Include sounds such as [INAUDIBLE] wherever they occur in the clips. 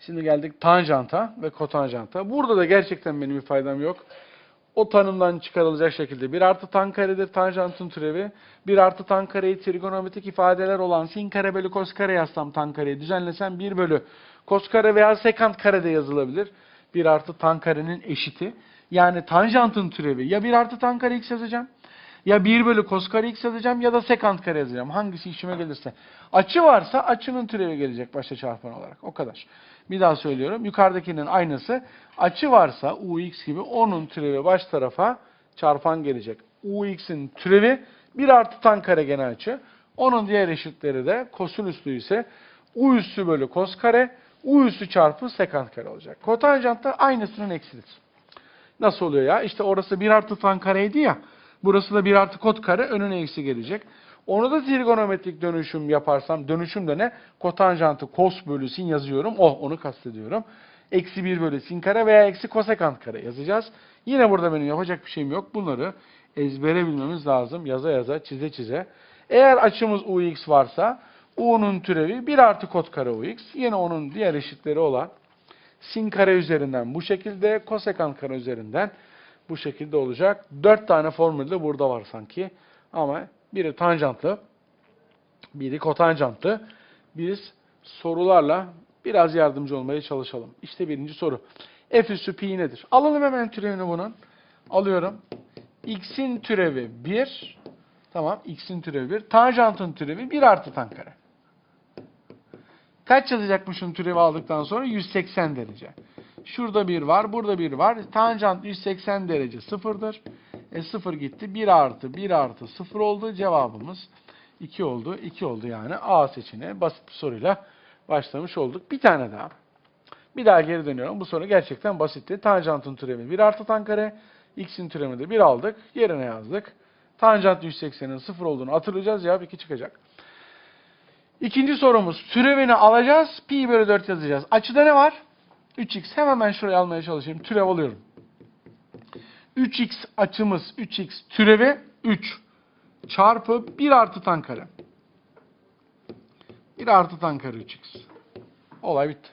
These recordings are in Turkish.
Şimdi geldik tanjanta ve kotanjanta. Burada da gerçekten benim bir faydam yok. O tanımdan çıkarılacak şekilde 1 artı tan karedir tanjantın türevi. 1 artı tan kareyi trigonometrik ifadeler olan sin kare bölü kos kare yazsam tan kareyi düzenlesem 1 bölü kos kare veya sekant kare de yazılabilir. 1 artı tan karenin eşiti. Yani tanjantın türevi ya 1 artı tan kare x yazacağım ya 1 bölü kos kare x yazacağım ya da sekant kare yazacağım. Hangisi işime gelirse. Açı varsa açının türevi gelecek başta çarpan olarak. O kadar. Bir daha söylüyorum. Yukarıdakinin aynısı. Açı varsa ux gibi onun türevi baş tarafa çarpan gelecek. ux'in türevi 1 artı tan kare gene açı. Onun diğer eşitleri de kosun üstü ise u üssü bölü kos kare u üssü çarpı sekant kare olacak. Kotanjant da aynısının eksidir. Nasıl oluyor ya? İşte orası 1 artı tan kareydi ya. Burası da 1 artı kot kare önüne eksi gelecek. Onu da trigonometrik dönüşüm yaparsam dönüşüm de ne? Kotanjantı kos bölü sin yazıyorum. Oh onu kastediyorum. Eksi 1 bölü sin kare veya eksi kosekant kare yazacağız. Yine burada benim yapacak bir şeyim yok. Bunları ezbere bilmemiz lazım. Yaza yaza, çize çize. Eğer açımız ux varsa u'nun türevi 1 artı kot kare ux. Yine onun diğer eşitleri olan sin kare üzerinden bu şekilde, kosekant kare üzerinden bu şekilde olacak. Dört tane formül de burada var sanki. Ama biri tanjantlı, biri kotanjantlı. Biz sorularla biraz yardımcı olmaya çalışalım. İşte birinci soru. F üssü pi nedir? Alalım hemen türevini bunun. Alıyorum. X'in türevi 1. Tamam. X'in türevi 1. Tanjantın türevi 1 artı tan kare. Kaç yazacakmışım türevi aldıktan sonra? 180 derece. Şurada bir var, burada bir var. Tanjant 180 derece sıfırdır. E sıfır gitti. 1 artı 1 artı 0 oldu. Cevabımız 2 oldu. 2 oldu yani. A seçeneği basit bir soruyla başlamış olduk. Bir tane daha. Bir daha geri dönüyorum. Bu soru gerçekten basitti. Tanjantın türevi 1 artı tan kare. X'in türevini de 1 aldık. Yerine yazdık. Tanjant 180'in 0 olduğunu hatırlayacağız. Cevap 2 çıkacak. İkinci sorumuz. Türevini alacağız. Pi bölü 4 yazacağız. Açıda ne var? 3x. Hemen şuraya almaya çalışayım. Türev alıyorum. 3x açımız 3x türevi 3 çarpı 1 artı tan kare. 1 artı tan kare 3x. Olay bitti.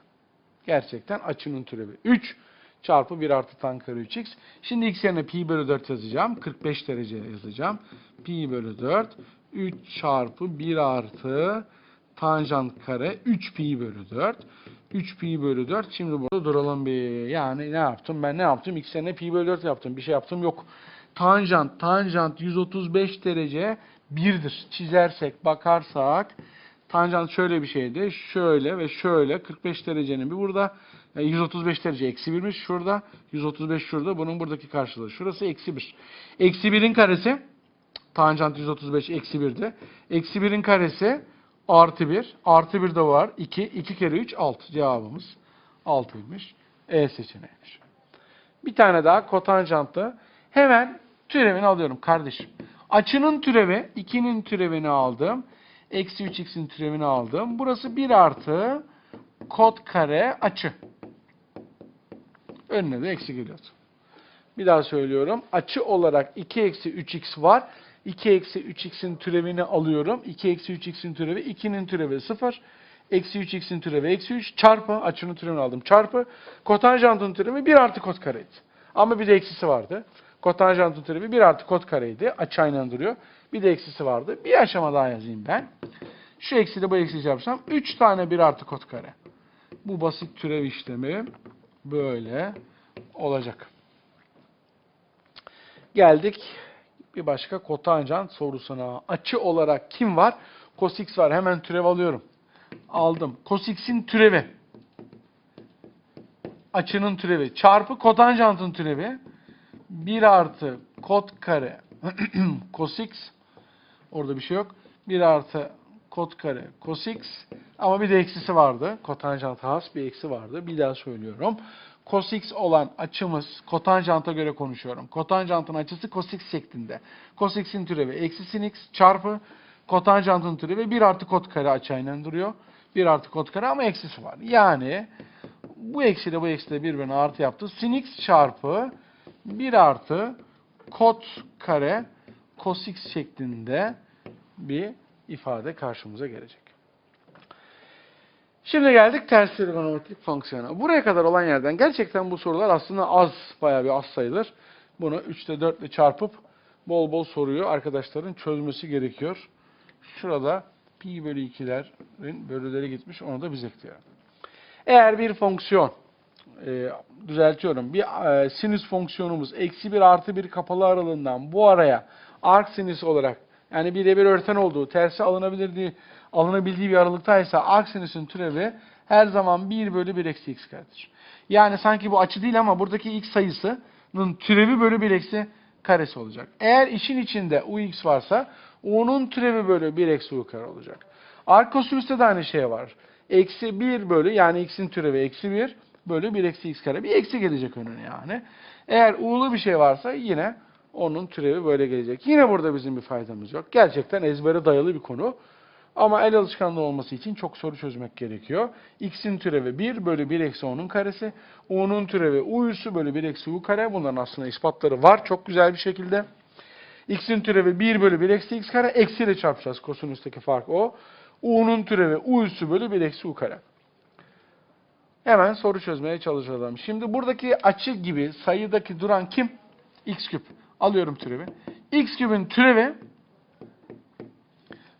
Gerçekten açının türevi 3 çarpı 1 artı tan kare 3x. Şimdi x yerine pi bölü 4 yazacağım. 45 derece yazacağım. Pi bölü 4 3 çarpı 1 artı tanjant kare 3 pi bölü 4. 3 pi bölü 4. Şimdi burada duralım bir. Yani ne yaptım? Ben ne yaptım? X yerine pi bölü 4 yaptım. Bir şey yaptım yok. Tanjant, tanjant 135 derece 1'dir. Çizersek, bakarsak tanjant şöyle bir şeydi. Şöyle ve şöyle 45 derecenin bir burada e, 135 derece eksi 1'miş. Şurada 135 şurada. Bunun buradaki karşılığı. Şurası eksi 1. Eksi 1'in karesi tanjant 135 eksi 1'di. Eksi 1'in karesi artı 1. Artı 1 de var. 2. 2 kere 3 6. Cevabımız 6'ymış. E seçeneğiymiş. Bir tane daha kotanjantlı. Hemen türevini alıyorum kardeşim. Açının türevi 2'nin türevini aldım. Eksi 3x'in türevini aldım. Burası 1 artı kot kare açı. Önüne de eksi geliyordu. Bir daha söylüyorum. Açı olarak 2 eksi 3x var. 2 eksi 3x'in türevini alıyorum. 2 eksi 3x'in türevi 2'nin türevi 0. Eksi 3x'in türevi eksi 3 çarpı açının türevini aldım çarpı kotanjantın türevi 1 artı kot kareydi. Ama bir de eksisi vardı. Kotanjantın türevi 1 artı kot kareydi. Açı aynen duruyor. Bir de eksisi vardı. Bir aşama daha yazayım ben. Şu eksiyle bu eksiyi çarpsam 3 tane 1 artı kot kare. Bu basit türev işlemi böyle olacak. Geldik bir başka kotanjant sorusuna. Açı olarak kim var? Cos x var. Hemen türev alıyorum. Aldım. Cos x'in türevi. Açının türevi. Çarpı kotanjantın türevi. 1 artı kot kare [CLEARS THROAT] cos x. Orada bir şey yok. 1 artı kot kare cos x. Ama bir de eksisi vardı. Kotanjant has bir eksi vardı. Bir daha söylüyorum. Cos x olan açımız kotanjanta göre konuşuyorum. Kotanjantın açısı cos x şeklinde. Cos x'in türevi eksi sin x çarpı kotanjantın türevi 1 artı kot kare açı duruyor. 1 artı kot kare ama eksisi var. Yani bu eksi ile bu eksi de birbirine artı yaptı. Sin x çarpı 1 artı kot kare cos x şeklinde bir ifade karşımıza gelecek. Şimdi geldik ters trigonometrik fonksiyona. Buraya kadar olan yerden gerçekten bu sorular aslında az, bayağı bir az sayılır. Bunu 3'te 4 ile çarpıp bol bol soruyu arkadaşların çözmesi gerekiyor. Şurada pi bölü 2'lerin bölüleri gitmiş, onu da biz ekleyelim. Eğer bir fonksiyon, e, düzeltiyorum, bir e, sinüs fonksiyonumuz eksi 1 artı 1 kapalı aralığından bu araya arc sinüs olarak yani birebir örten olduğu, tersi alınabilir alınabildiği bir aralıktaysa arc sinüsün türevi her zaman 1 bölü 1 eksi x karedir. Yani sanki bu açı değil ama buradaki x sayısının türevi bölü 1 eksi karesi olacak. Eğer işin içinde ux varsa u'nun türevi bölü 1 eksi u kare olacak. Arc kosinüste de aynı şey var. Eksi 1 bölü yani x'in türevi eksi 1 bölü 1 eksi x kare. Bir eksi gelecek önüne yani. Eğer u'lu bir şey varsa yine onun türevi böyle gelecek. Yine burada bizim bir faydamız yok. Gerçekten ezbere dayalı bir konu. Ama el alışkanlığı olması için çok soru çözmek gerekiyor. x'in türevi 1 bölü 1 eksi 10'un karesi. u'nun türevi u üssü bölü 1 eksi u kare. Bunların aslında ispatları var çok güzel bir şekilde. x'in türevi 1 bölü 1 eksi x kare. Eksiyle çarpacağız. Kosinüsteki fark o. u'nun türevi u üssü bölü 1 eksi u kare. Hemen soru çözmeye çalışalım. Şimdi buradaki açı gibi sayıdaki duran kim? x küp. Alıyorum türevi. x küpün türevi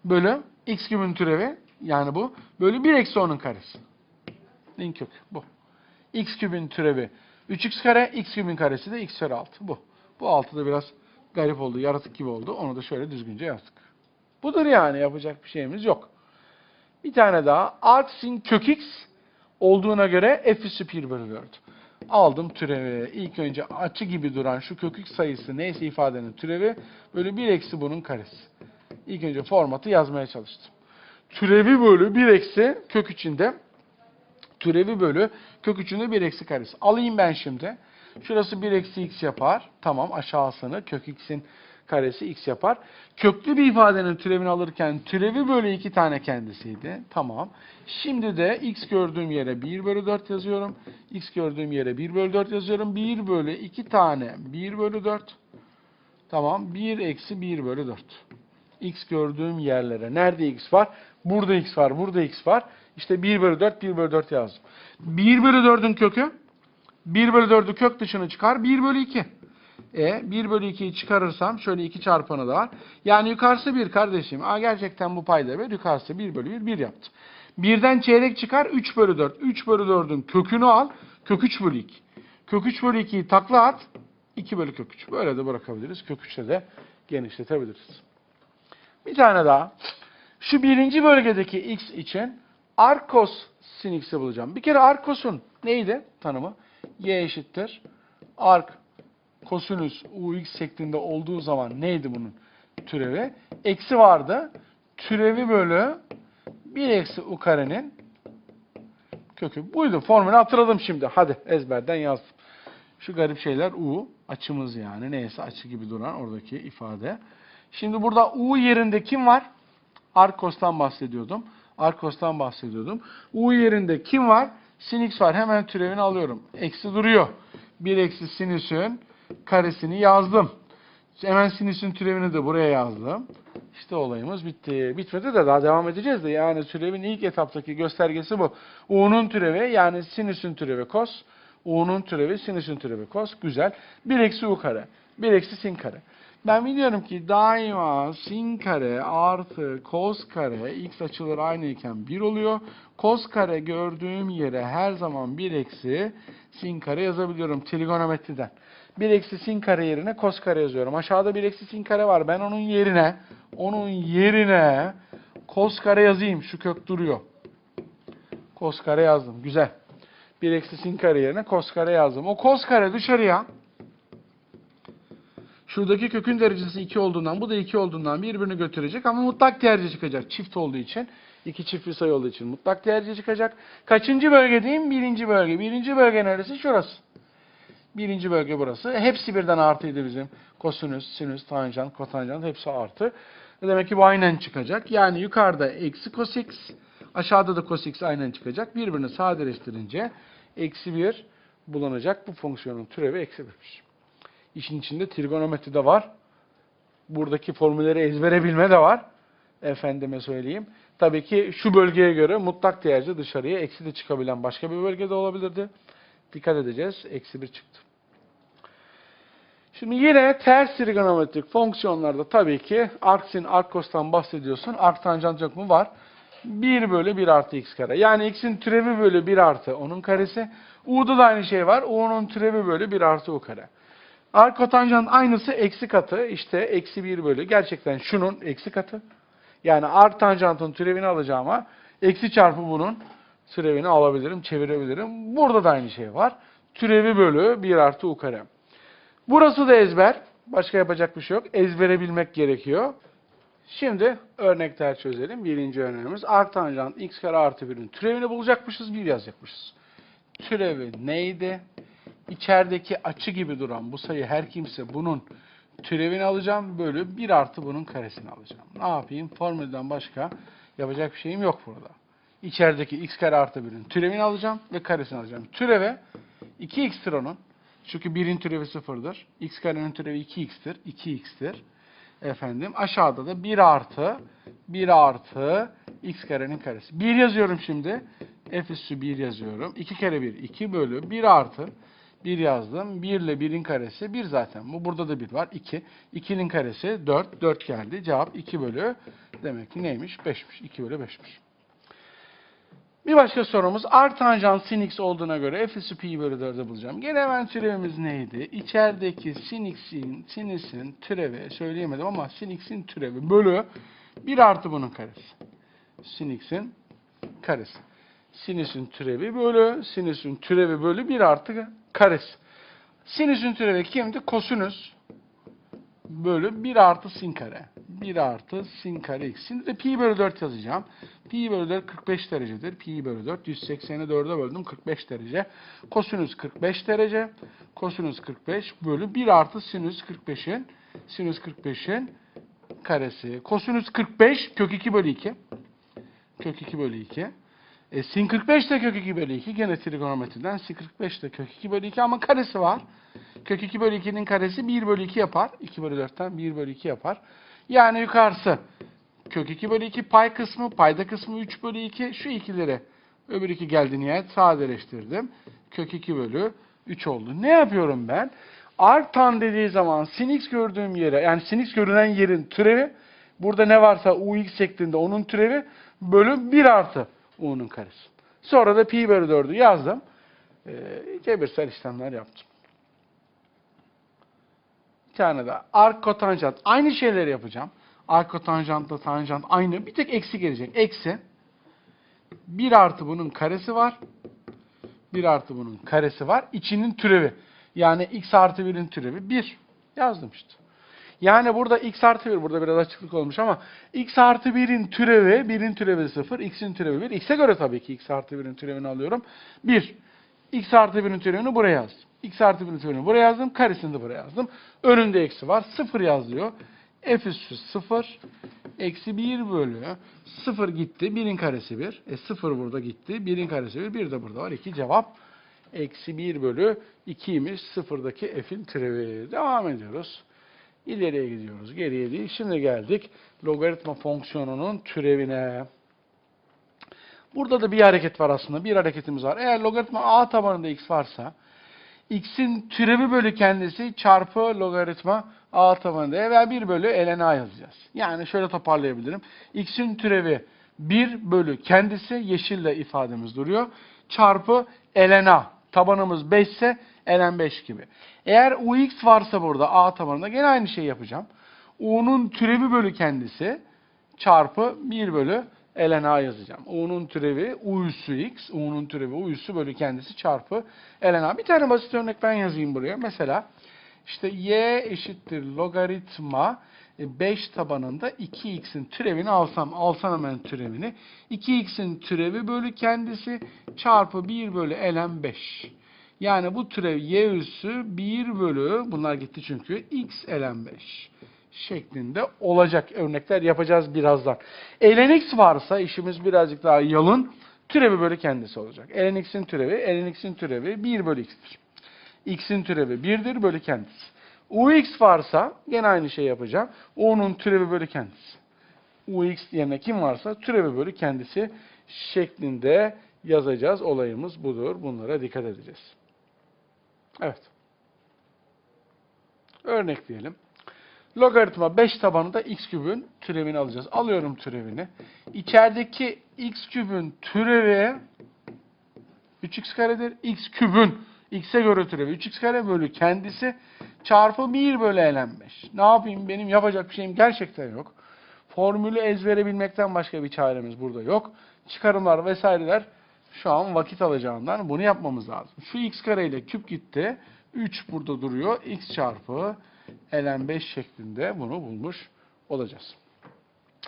bölü x küpün türevi yani bu bölü 1 eksi 10'un karesi. Din kök bu. x küpün türevi 3x kare, x küpün karesi de x kare 6. Bu. Bu 6 da biraz garip oldu, yaratık gibi oldu. Onu da şöyle düzgünce yazdık. Budur yani yapacak bir şeyimiz yok. Bir tane daha. Arc sin kök x olduğuna göre f üssü pi bölü 4. Aldım türevi. İlk önce açı gibi duran şu kök x sayısı neyse ifadenin türevi bölü 1 eksi bunun karesi. İlk önce formatı yazmaya çalıştım. Türevi bölü 1 eksi kök içinde türevi bölü kök içinde 1 eksi karesi. Alayım ben şimdi. Şurası 1 eksi x yapar. Tamam aşağısını kök x'in karesi x yapar. Köklü bir ifadenin türevini alırken türevi bölü 2 tane kendisiydi. Tamam. Şimdi de x gördüğüm yere 1 bölü 4 yazıyorum. x gördüğüm yere 1 bölü 4 yazıyorum. 1 bölü 2 tane 1 bölü 4. Tamam. 1 eksi 1 bölü 4 x gördüğüm yerlere. Nerede x var? Burada x var, burada x var. İşte 1 bölü 4, 1 bölü 4 yazdım. 1 bölü 4'ün kökü, 1 bölü 4'ü kök dışını çıkar, 1 bölü 2. E 1 bölü 2'yi çıkarırsam şöyle 2 çarpanı da var. Yani yukarısı 1 kardeşim. Aa, gerçekten bu payda ver. Yukarısı 1 bölü 1, 1 yaptı. 1'den çeyrek çıkar 3 bölü 4. 3 bölü 4'ün kökünü al. Kök 3 bölü 2. Kök 3 bölü 2'yi takla at. 2 bölü kök 3. Böyle de bırakabiliriz. Kök 3'le de genişletebiliriz. Bir tane daha. Şu birinci bölgedeki x için arkos sin x'i bulacağım. Bir kere arkos'un neydi tanımı? y eşittir. Ark kosinüs ux şeklinde olduğu zaman neydi bunun türevi? Eksi vardı. Türevi bölü 1 eksi u karenin kökü. Buydu. Formülü hatırladım şimdi. Hadi ezberden yazdım. Şu garip şeyler u. Açımız yani. Neyse açı gibi duran oradaki ifade. Şimdi burada U yerinde kim var? Arkos'tan bahsediyordum. Arkos'tan bahsediyordum. U yerinde kim var? Sin x var. Hemen türevini alıyorum. Eksi duruyor. 1 eksi sinüsün karesini yazdım. Hemen sinüsün türevini de buraya yazdım. İşte olayımız bitti. Bitmedi de daha devam edeceğiz de yani türevin ilk etaptaki göstergesi bu. U'nun türevi yani sinüsün türevi kos. U'nun türevi sinüsün türevi kos. Güzel. 1 eksi U kare. 1 eksi sin kare. Ben biliyorum ki daima sin kare artı cos kare x açıları aynıyken 1 oluyor. Cos kare gördüğüm yere her zaman 1 eksi sin kare yazabiliyorum trigonometriden. 1 eksi sin kare yerine cos kare yazıyorum. Aşağıda 1 eksi sin kare var. Ben onun yerine onun yerine cos kare yazayım. Şu kök duruyor. Cos kare yazdım. Güzel. 1 eksi sin kare yerine cos kare yazdım. O cos kare dışarıya Şuradaki kökün derecesi 2 olduğundan, bu da 2 olduğundan birbirini götürecek ama mutlak değerci çıkacak. Çift olduğu için, iki çiftli sayı olduğu için mutlak değerci çıkacak. Kaçıncı bölge diyeyim? Birinci bölge. Birinci bölge neresi? Şurası. Birinci bölge burası. Hepsi birden artıydı bizim. Kosinüs, sinüs, tanjant, kotanjant hepsi artı. Demek ki bu aynen çıkacak. Yani yukarıda eksi cos x, aşağıda da cos x aynen çıkacak. Birbirini sadeleştirince eksi 1 bulunacak. Bu fonksiyonun türevi eksi 1'miş. İşin içinde trigonometri de var. Buradaki formülleri ezbere bilme de var. Efendime söyleyeyim. Tabii ki şu bölgeye göre mutlak değerce dışarıya eksi de çıkabilen başka bir bölgede olabilirdi. Dikkat edeceğiz. Eksi 1 çıktı. Şimdi yine ters trigonometrik fonksiyonlarda tabii ki arksin, arkostan bahsediyorsun. Ark tanjant yok mu? Var. 1 bölü 1 artı x kare. Yani x'in türevi bölü 1 artı onun karesi. U'da da aynı şey var. U'nun türevi bölü 1 artı u kare. Ark kotanjant aynısı eksi katı. İşte eksi 1 bölü. Gerçekten şunun eksi katı. Yani ark tanjantın türevini alacağıma eksi çarpı bunun türevini alabilirim, çevirebilirim. Burada da aynı şey var. Türevi bölü 1 artı u kare. Burası da ezber. Başka yapacak bir şey yok. Ezbere bilmek gerekiyor. Şimdi örnekler çözelim. Birinci örneğimiz arc tanjant x kare artı 1'in türevini bulacakmışız, bir yazacakmışız. Türevi neydi? İçerideki açı gibi duran bu sayı her kimse bunun türevini alacağım. Bölü 1 artı bunun karesini alacağım. Ne yapayım? Formülden başka yapacak bir şeyim yok burada. İçerideki x kare artı 1'in türevini alacağım ve karesini alacağım. Türeve 2x'tir onun. Çünkü 1'in türevi 0'dır. x karenin türevi 2x'tir. 2x'tir. Efendim aşağıda da 1 artı 1 artı x karenin karesi. 1 yazıyorum şimdi. f üssü 1 yazıyorum. 2 kere 1 2 bölü 1 artı 1 yazdım. 1 ile 1'in karesi 1 zaten. Bu burada da 1 var. 2. 2'nin karesi 4. 4 geldi. Cevap 2 bölü demek ki neymiş? 5'miş. 2 bölü 5'miş. Bir başka sorumuz art tanjant sin x olduğuna göre f üssü pi bölü 4'ü bulacağım. Gene hemen türevimiz neydi? İçerideki sin x'in, sinisin türevi söyleyemedim ama sin x'in türevi bölü 1 artı bunun karesi. Sin x'in karesi. Sinüsün türevi bölü sinüsün türevi bölü 1 artı karesi. Sinüsün türevi kimdi? Kosinüs bölü 1 artı sin kare. 1 artı sin kare x. Şimdi de pi bölü 4 yazacağım. Pi bölü 4 45 derecedir. Pi bölü 4 180'i 4'e böldüm 45 derece. Kosinüs 45 derece. Kosinüs 45 bölü 1 artı sinüs 45'in sinüs 45'in karesi. Kosinüs 45 kök 2 bölü 2. Kök 2 bölü 2. E, sin 45 de kök 2 bölü 2. Gene trigonometriden sin 45 de kök 2 bölü 2 ama karesi var. Kök 2 bölü 2'nin karesi 1 bölü 2 yapar. 2 bölü 4'ten 1 bölü 2 yapar. Yani yukarısı kök 2 bölü 2 pay kısmı, payda kısmı 3 bölü 2. Şu ikileri öbür iki geldi nihayet sadeleştirdim. Kök 2 bölü 3 oldu. Ne yapıyorum ben? Artan dediği zaman sin x gördüğüm yere yani sin x görünen yerin türevi burada ne varsa ux şeklinde onun türevi bölü 1 artı u'nun karesi. Sonra da pi bölü 4'ü yazdım. Ee, cebirsel işlemler yaptım. Bir tane daha. Ark kotanjant. Aynı şeyleri yapacağım. Ark kotanjantla tanjant aynı. Bir tek eksi gelecek. Eksi. 1 artı bunun karesi var. 1 artı bunun karesi var. İçinin türevi. Yani x artı 1'in türevi 1. Yazdım işte. Yani burada x artı 1, burada biraz açıklık olmuş ama x artı 1'in türevi, 1'in türevi 0, x'in türevi 1. x'e göre tabii ki x artı 1'in türevini alıyorum. 1. x artı 1'in türevini buraya yazdım. x artı 1'in türevini buraya yazdım. Karesini de buraya yazdım. Önünde eksi var. 0 yazıyor. f üssü 0. Eksi 1 bölü 0 gitti. 1'in karesi 1. E 0 burada gitti. 1'in karesi 1. 1 de burada var. 2 cevap. Eksi 1 bölü 2'ymiş. 0'daki f'in türevi. Devam ediyoruz. İleriye gidiyoruz. Geriye değil. Şimdi geldik logaritma fonksiyonunun türevine. Burada da bir hareket var aslında. Bir hareketimiz var. Eğer logaritma a tabanında x varsa x'in türevi bölü kendisi çarpı logaritma a tabanında veya 1 bölü ln a yazacağız. Yani şöyle toparlayabilirim. x'in türevi 1 bölü kendisi yeşille ifademiz duruyor. Çarpı ln a. Tabanımız 5 ise ln 5 gibi. Eğer ux varsa burada a tabanında gene aynı şeyi yapacağım. u'nun türevi bölü kendisi çarpı 1 bölü ln a yazacağım. u'nun türevi u üssü x, u'nun türevi u üssü bölü kendisi çarpı ln a. Bir tane basit örnek ben yazayım buraya. Mesela işte y eşittir logaritma 5 tabanında 2x'in türevini alsam, alsam hemen türevini. 2x'in türevi bölü kendisi çarpı 1 bölü ln 5. Yani bu türev y üssü 1 bölü, bunlar gitti çünkü, x ln 5 şeklinde olacak örnekler yapacağız birazdan. ln x varsa işimiz birazcık daha yalın. Türevi bölü kendisi olacak. ln x'in türevi, ln x'in türevi 1 bölü x'tir. x'in türevi 1'dir bölü kendisi. ux varsa gene aynı şey yapacağım. u'nun türevi bölü kendisi. ux yerine kim varsa türevi bölü kendisi şeklinde yazacağız. Olayımız budur. Bunlara dikkat edeceğiz. Evet. Örnek diyelim. Logaritma 5 tabanında x kübün türevini alacağız. Alıyorum türevini. İçerideki x kübün türevi 3x karedir. x kübün x'e göre türevi 3x kare bölü kendisi çarpı 1 bölü 5. Ne yapayım? Benim yapacak bir şeyim gerçekten yok. Formülü ezbere bilmekten başka bir çaremiz burada yok. Çıkarımlar vesaireler şu an vakit alacağından bunu yapmamız lazım. Şu x kare ile küp gitti. 3 burada duruyor. x çarpı ln 5 şeklinde bunu bulmuş olacağız.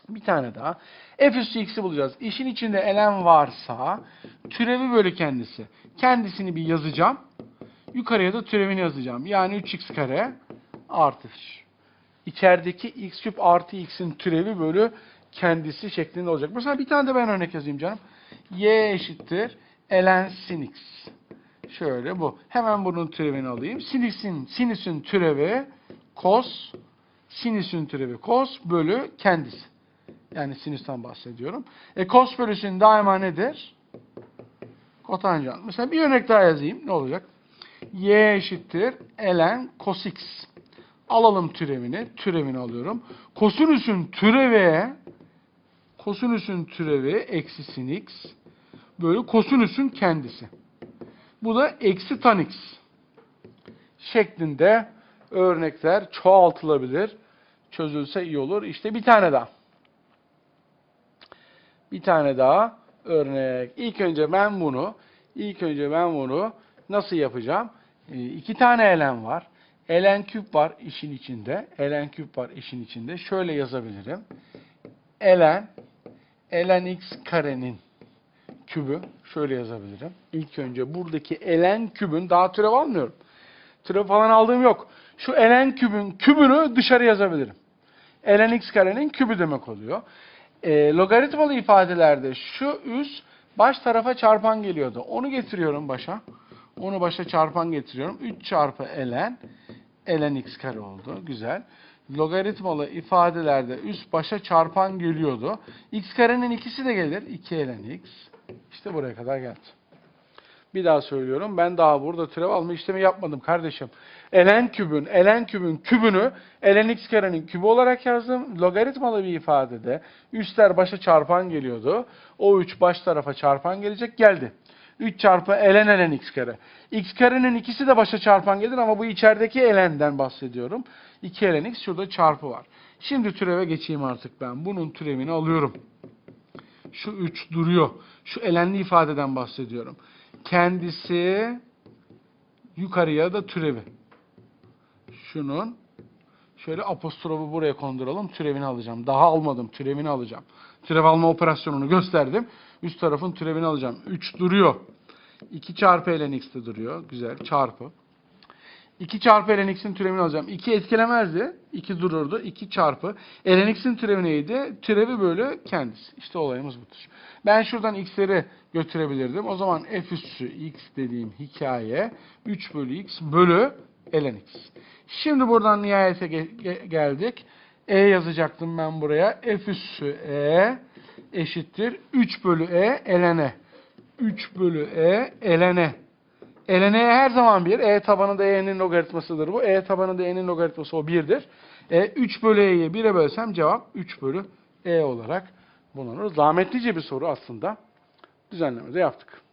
Bir tane daha. f üstü x'i bulacağız. İşin içinde ln varsa türevi bölü kendisi. Kendisini bir yazacağım. Yukarıya da türevini yazacağım. Yani 3x kare artı içerideki x küp artı x'in türevi bölü kendisi şeklinde olacak. Mesela bir tane de ben örnek yazayım canım. Y eşittir ln sin x. Şöyle bu. Hemen bunun türevini alayım. Sinüsün, sinüsün türevi cos, sinüsün türevi cos bölü kendisi. Yani sinüsten bahsediyorum. E cos bölü sin daima nedir? Kotanjant. Mesela bir örnek daha yazayım. Ne olacak? y eşittir ln cos x. Alalım türevini. Türevini alıyorum. Kosinüsün türevi kosinüsün türevi eksi sin x bölü kosinüsün kendisi. Bu da eksi tan x şeklinde örnekler çoğaltılabilir. Çözülse iyi olur. İşte bir tane daha. Bir tane daha örnek. İlk önce ben bunu ilk önce ben bunu nasıl yapacağım? Ee, iki tane elen var. Elen küp var işin içinde. Elen küp var işin içinde. Şöyle yazabilirim. Elen elen x karenin kübü şöyle yazabilirim. İlk önce buradaki elen kübün daha türev almıyorum. Türev falan aldığım yok. Şu elen kübün kübünü dışarı yazabilirim. ln x karenin kübü demek oluyor. E, logaritmalı ifadelerde şu üs baş tarafa çarpan geliyordu. Onu getiriyorum başa. Onu başa çarpan getiriyorum. 3 çarpı ln ln x kare oldu. Güzel. Logaritmalı ifadelerde üst başa çarpan geliyordu. x karenin ikisi de gelir. 2 ln x. İşte buraya kadar geldi. Bir daha söylüyorum. Ben daha burada türev alma işlemi yapmadım kardeşim. ln kübün, ln kübün kübünü ln x karenin kübü olarak yazdım. Logaritmalı bir ifadede üstler başa çarpan geliyordu. O 3 baş tarafa çarpan gelecek geldi. 3 çarpı ln x kare. x karenin ikisi de başa çarpan gelir ama bu içerideki ln'den bahsediyorum. 2 ln x şurada çarpı var. Şimdi türeve geçeyim artık ben. Bunun türevini alıyorum. Şu 3 duruyor. Şu elenli ifadeden bahsediyorum. Kendisi yukarıya da türevi. Şunun şöyle apostrofu buraya konduralım. Türevini alacağım. Daha almadım. Türevini alacağım. Türev alma operasyonunu gösterdim. Üst tarafın türevini alacağım. 3 duruyor. 2 çarpı ln x de duruyor. Güzel. Çarpı. 2 çarpı ln x'in türevini alacağım. 2 etkilemezdi. 2 dururdu. 2 çarpı. ln x'in türevi neydi? Türevi bölü kendisi. İşte olayımız budur. Ben şuradan x'leri götürebilirdim. O zaman f üssü x dediğim hikaye 3 bölü x bölü ln x. Şimdi buradan nihayete ge- ge- geldik. E yazacaktım ben buraya. F üssü e eşittir 3 bölü e ln e. 3 bölü e ln e. ln e her zaman 1. E tabanı da e'nin logaritmasıdır bu. E tabanı da e'nin logaritması o 1'dir. E 3 bölü e'yi 1'e bölsem cevap 3 bölü e olarak bulunur. Zahmetlice bir soru aslında. Düzenlemede yaptık.